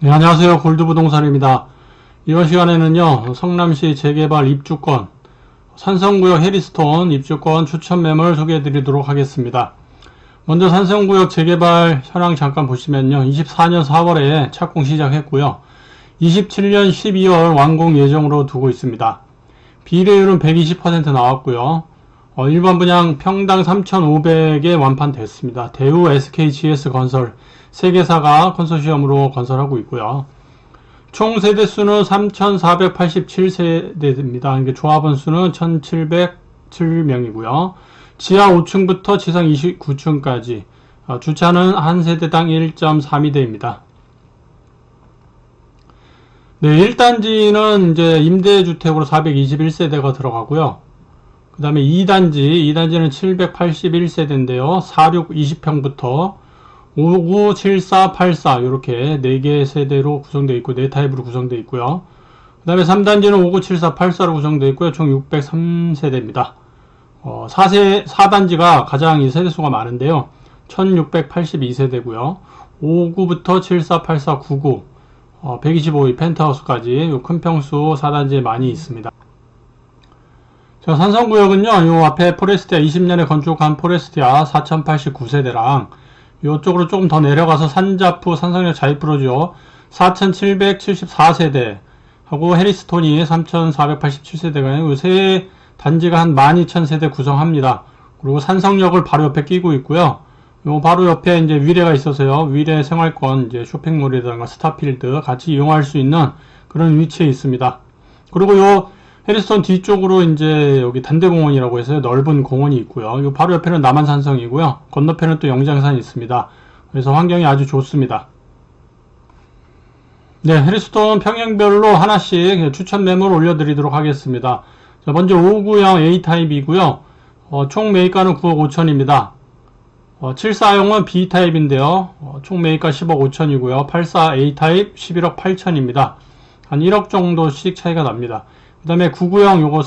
네, 안녕하세요. 골드부동산입니다. 이번 시간에는요, 성남시 재개발 입주권, 산성구역 해리스톤 입주권 추천 매물 소개해 드리도록 하겠습니다. 먼저 산성구역 재개발 현황 잠깐 보시면요, 24년 4월에 착공 시작했고요, 27년 12월 완공 예정으로 두고 있습니다. 비례율은 120% 나왔고요, 어, 일반 분양 평당 3,500에 완판됐습니다. 대우 SKGS 건설 3개사가 컨소시엄으로 건설하고 있고요. 총 세대 수는 3,487세대입니다. 그러니까 조합원 수는 1,707명이고요. 지하 5층부터 지상 29층까지 어, 주차는 한 세대당 1.32대입니다. 네, 1단지는 이제 임대주택으로 421세대가 들어가고요. 그 다음에 2단지, 2단지는 781세대인데요. 46, 20평부터 59, 74, 84 이렇게 4개 세대로 구성되어 있고 4타입으로 구성되어 있고요. 그 다음에 3단지는 59, 74, 84로 구성되어 있고요. 총 603세대입니다. 어, 4세, 4단지가 가장 이 세대수가 많은데요. 1682세대고요. 59부터 74, 84, 99, 어, 125의 펜트하우스까지 요큰 평수 4단지에 많이 있습니다. 자, 산성구역은요, 요 앞에 포레스티아 20년에 건축한 포레스티아 4089세대랑 요쪽으로 조금 더 내려가서 산자프 산성역 자이프로죠. 4774세대 하고 해리스톤이 3487세대가 요새 단지가 한 12000세대 구성합니다. 그리고 산성역을 바로 옆에 끼고 있고요. 요 바로 옆에 이제 위례가 있어서요. 위례 생활권 이제 쇼핑몰이라든가 스타필드 같이 이용할 수 있는 그런 위치에 있습니다. 그리고 요 해리스톤 뒤쪽으로 이제 여기 단대공원이라고 해서 넓은 공원이 있고요. 요 바로 옆에는 남한산성이고요. 건너편은 또 영장산이 있습니다. 그래서 환경이 아주 좋습니다. 네, 해리스톤 평형별로 하나씩 추천 매물 올려드리도록 하겠습니다. 자, 먼저 5구형 A타입이고요. 어, 총 매입가는 9억 5천입니다. 어, 74형은 B타입인데요. 어, 총 매입가 10억 5천이고요. 84 A타입 11억 8천입니다. 한 1억 정도씩 차이가 납니다. 그 다음에 99형 요거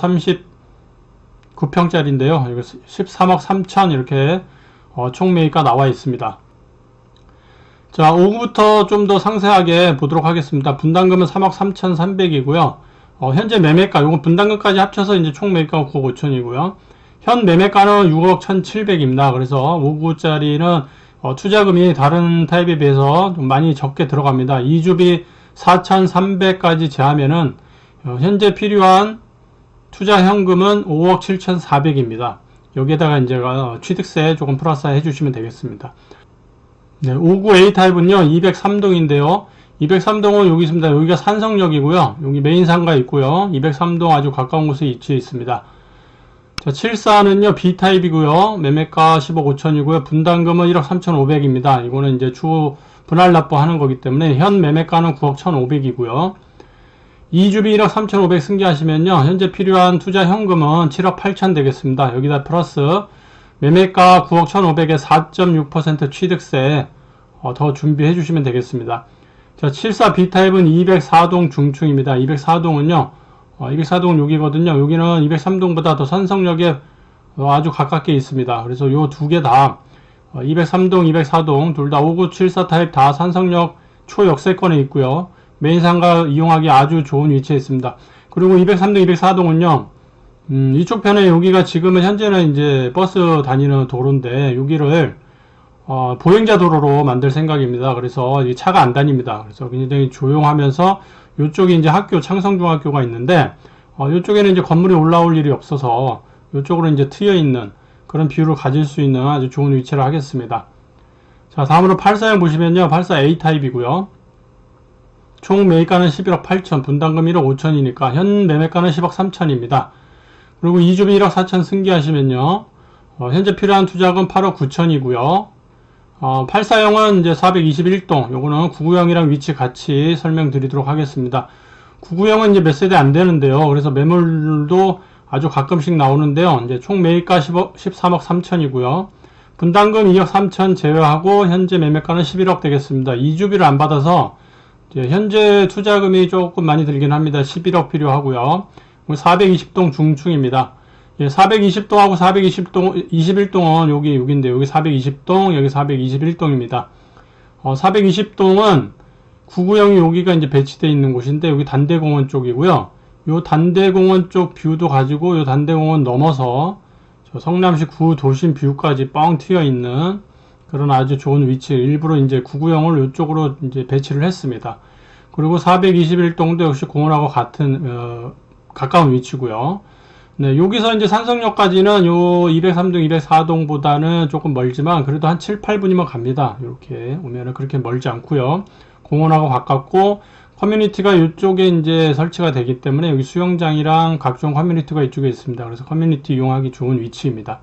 39평짜리인데요. 이거 13억 3천 이렇게 어, 총 매입가 나와 있습니다. 자, 5구부터 좀 더 상세하게 보도록 하겠습니다. 분담금은 3억 3,300이고요. 어, 현재 매매가, 요거 분담금까지 합쳐서 이제 총 매매가가 9억 5천이고요. 현 매매가는 6억 1,700입니다. 그래서 5구짜리는 어, 투자금이 다른 타입에 비해서 좀 많이 적게 들어갑니다. 2주비 4,300까지 제하면은 어, 현재 필요한 투자 현금은 5억 7,400입니다. 여기에다가 이제 어, 취득세 조금 플러스 해주시면 되겠습니다. 네, 59A 타입은요, 203동인데요. 203동은 여기 있습니다. 여기가 산성역이고요. 여기 메인 상가 있고요. 203동 아주 가까운 곳에 위치해 있습니다. 자, 74는요, B 타입이고요. 매매가 10억 5천이고요. 분담금은 1억 3,500입니다. 이거는 이제 추후 분할 납부하는 거기 때문에 현 매매가는 9억 1,500이고요. 2주비 1억 3,500 승계하시면요. 현재 필요한 투자 현금은 7억 8천 되겠습니다. 여기다 플러스 매매가 9억 1,500에 4.6% 취득세 어, 더 준비해 주시면 되겠습니다. 자, 74B타입은 204동 중층입니다. 204동은요. 어, 204동은 여기거든요. 여기는 203동보다 더 산성역에 어, 아주 가깝게 있습니다. 그래서 요 두 개 다 203동, 204동 둘 다 5974 타입 다 산성역 초역세권에 있고요. 메인 상가 이용하기 아주 좋은 위치에 있습니다. 그리고 203동, 204동은요. 음, 이쪽 편에 여기가 지금은 현재는 이제 버스 다니는 도로인데 여기를 어, 보행자 도로로 만들 생각입니다. 그래서 이 차가 안 다닙니다. 그래서 굉장히 조용하면서 이쪽이 이제 학교 창성중학교가 있는데 어, 이쪽에는 이제 건물이 올라올 일이 없어서 이쪽으로 이제 트여 있는 그런 뷰를 가질 수 있는 아주 좋은 위치를 하겠습니다. 자, 다음으로 84형 보시면요. 84A 타입이고요. 총 매입가는 11억 8천, 분담금 1억 5천이니까 현 매매가는 10억 3천입니다. 그리고 2주비 1억 4천 승계하시면요. 어, 현재 필요한 투자금 8억 9천이고요. 어, 84형은 이제 421동, 요거는 99형이랑 위치 같이 설명드리도록 하겠습니다. 99형은 이제 몇 세대 안 되는데요. 그래서 매물도 아주 가끔씩 나오는데요. 이제 총 매입가 10억, 13억 3천이고요. 분담금 2억 3천 제외하고 현재 매매가는 11억 되겠습니다. 2주비를 안 받아서 현재 투자금이 조금 많이 들긴 합니다. 11억 필요하고요. 420동 중층입니다. 420동하고 420동, 21동은 여기 6인데 여기 420동, 여기 421동입니다. 어, 420동은 구구형이 여기가 이제 배치되어 있는 곳인데 여기 단대공원 쪽이고요. 요 단대공원 쪽 뷰도 가지고 요 단대공원 넘어서 저 성남시 구도심 뷰까지 뻥 튀어 있는 그런 아주 좋은 위치 일부러 이제 구구형을 이쪽으로 이제 배치를 했습니다. 그리고 421동도 역시 공원하고 같은 어, 가까운 위치고요. 네, 여기서 이제 산성역까지는 요 203동, 204동보다는 조금 멀지만 그래도 한 7, 8분이면 갑니다. 이렇게 오면은 그렇게 멀지 않고요. 공원하고 가깝고 커뮤니티가 이쪽에 이제 설치가 되기 때문에 여기 수영장이랑 각종 커뮤니티가 이쪽에 있습니다. 그래서 커뮤니티 이용하기 좋은 위치입니다.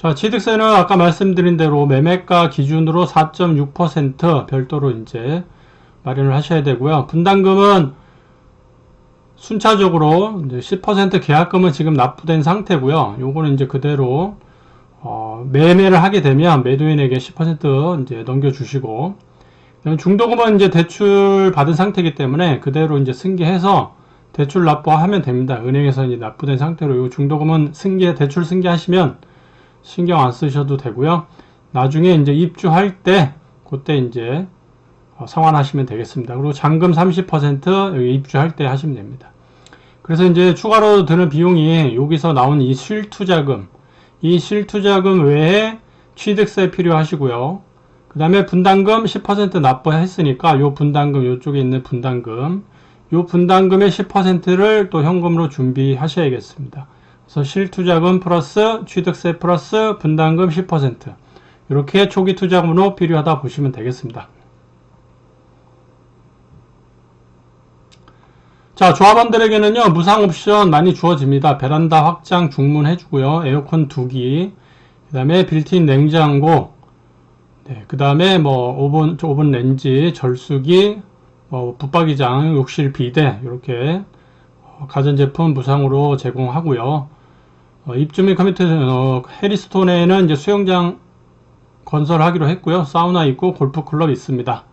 자, 취득세는 아까 말씀드린 대로 매매가 기준으로 4.6% 별도로 이제 마련을 하셔야 되고요. 분담금은 순차적으로 이제 10% 계약금은 지금 납부된 상태고요. 요거는 이제 그대로 어, 매매를 하게 되면 매도인에게 10% 이제 넘겨주시고 중도금은 이제 대출 받은 상태이기 때문에 그대로 이제 승계해서 대출 납부하면 됩니다. 은행에서 이제 납부된 상태로 요 중도금은 승계 대출 승계하시면 신경 안 쓰셔도 되고요. 나중에 이제 입주할 때 그때 이제 어, 상환하시면 되겠습니다. 그리고 잔금 30% 여기 입주할 때 하시면 됩니다. 그래서 이제 추가로 드는 비용이 여기서 나온 이 실투자금, 이 실투자금 외에 취득세 필요하시고요. 그 다음에 분담금 10% 납부했으니까 요 분담금 요쪽에 있는 분담금, 요 분담금의 10%를 또 현금으로 준비하셔야겠습니다. 그래서 실투자금 플러스 취득세 플러스 분담금 10% 이렇게 초기 투자금으로 필요하다 보시면 되겠습니다. 자, 조합원들에게는요, 무상 옵션 많이 주어집니다. 베란다 확장 중문 해주고요. 에어컨 두기, 그 다음에 빌트인 냉장고, 네, 그 다음에 뭐, 오븐, 오븐 렌지, 절수기, 뭐, 붙박이장, 욕실 비대, 이렇게, 어, 가전제품 무상으로 제공하고요. 어, 입주 및 커뮤니티, 어, 해리스톤에는 이제 수영장 건설하기로 했고요. 사우나 있고 골프 클럽 있습니다.